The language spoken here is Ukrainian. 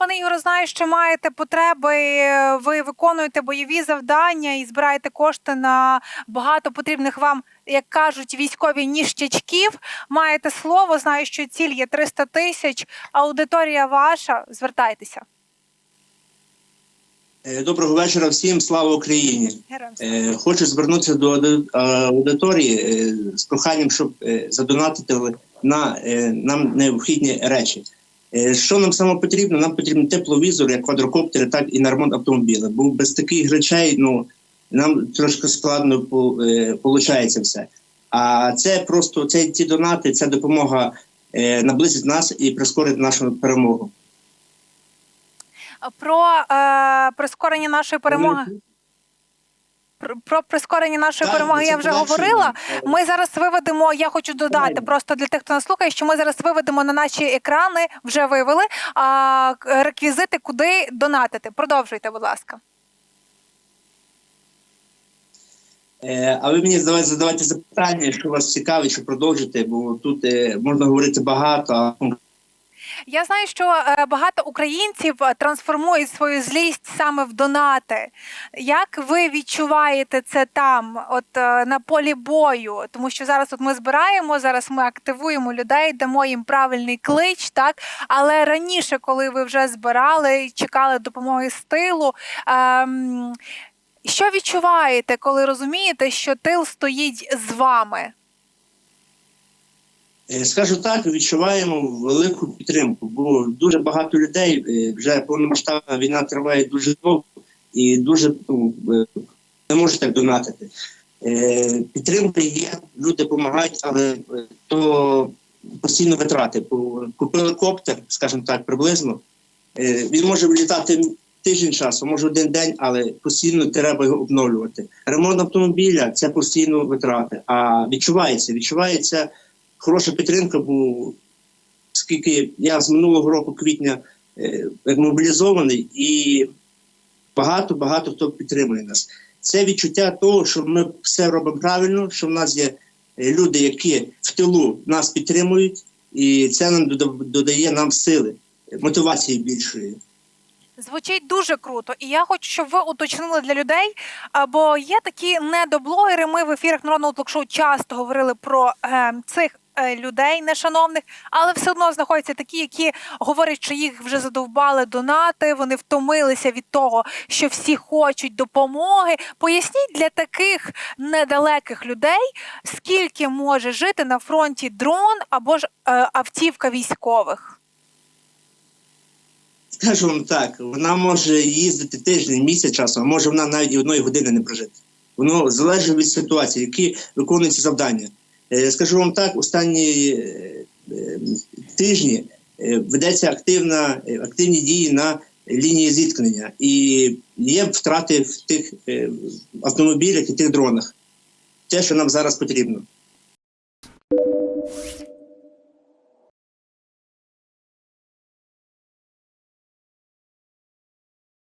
Пане Ігоре, знаю, що маєте потреби. Ви виконуєте бойові завдання і збираєте кошти на багато потрібних вам, як кажуть, військові ніштячків. Маєте слово. Знаю, що ціль є 300 тисяч. Аудиторія ваша. Звертайтеся. Е, Доброго вечора всім, слава Україні! Героям. Е, Хочу звернутися до аудиторії е, з проханням, щоб задонатити на нам необхідні речі. Е, Що нам саме потрібно? Нам потрібен тепловізор, як квадрокоптери, так і на ремонт автомобіля. Бо без таких речей ну нам трошки складно виходить все. А це просто це ці донати, це допомога е, наблизить нас і прискорить нашу перемогу. Про е, прискорення нашої перемоги. Про, прискорення нашої Так, перемоги я вже говорила. Ми зараз виведемо. Я хочу додати просто для тих, хто нас слухає, що ми зараз виведемо на наші екрани, вже вивели а, реквізити, куди донатити. Продовжуйте, будь ласка. Е, А ви мені задавайте, задавайте запитання, що вас цікавить, що продовжити, бо тут е, можна говорити багато. а Я знаю, що е, багато українців е, трансформують свою злість саме в донати. Як ви відчуваєте це там, от е, на полі бою? Тому що зараз от ми збираємо, зараз ми активуємо людей, дамо їм правильний клич, так але раніше, коли ви вже збирали, і чекали допомоги з тилу. Ем, що відчуваєте, коли розумієте, що тил стоїть з вами? Е, Скажу так, відчуваємо велику підтримку, бо дуже багато людей е, вже повномасштабна війна триває дуже довго і дуже ну, е, не можуть так донатити. Підтримка є, люди допомагають, але то постійно витрати. Купили коптер, скажімо так, приблизно. Він може влітати тиждень часу, може один день, але постійно треба його обновлювати. Ремонт автомобіля це постійно витрати. А відчувається, відчувається хороша підтримка, бо оскільки я з минулого року квітня е, мобілізований і багато багато хто підтримує нас. Це відчуття того, що ми все робимо правильно, що в нас є е, люди, які в тилу нас підтримують, і це нам додає нам сили, мотивації більшої. Звучить дуже круто, і я хочу, щоб ви уточнили для людей. Бо є такі недоблогери. Ми в ефірах народного ток-шоу часто говорили про е, цих. Е, Людей нешановних, але все одно знаходяться такі, які говорять, що їх вже задовбали донати. Вони втомилися від того, що всі хочуть допомоги. Поясніть для таких недалеких людей, скільки може жити на фронті дрон або ж е, автівка військових. Скажу вам так, вона може їздити тиждень, місяць часу, а може вона навіть і одної години не прожити. Воно залежить від ситуації, які виконуються завдання. Е, Скажу вам так, останні е, е, тижні ведеться активна, активні дії на лінії зіткнення, і є втрати в тих автомобілях і тих дронах. Те, що нам зараз потрібно.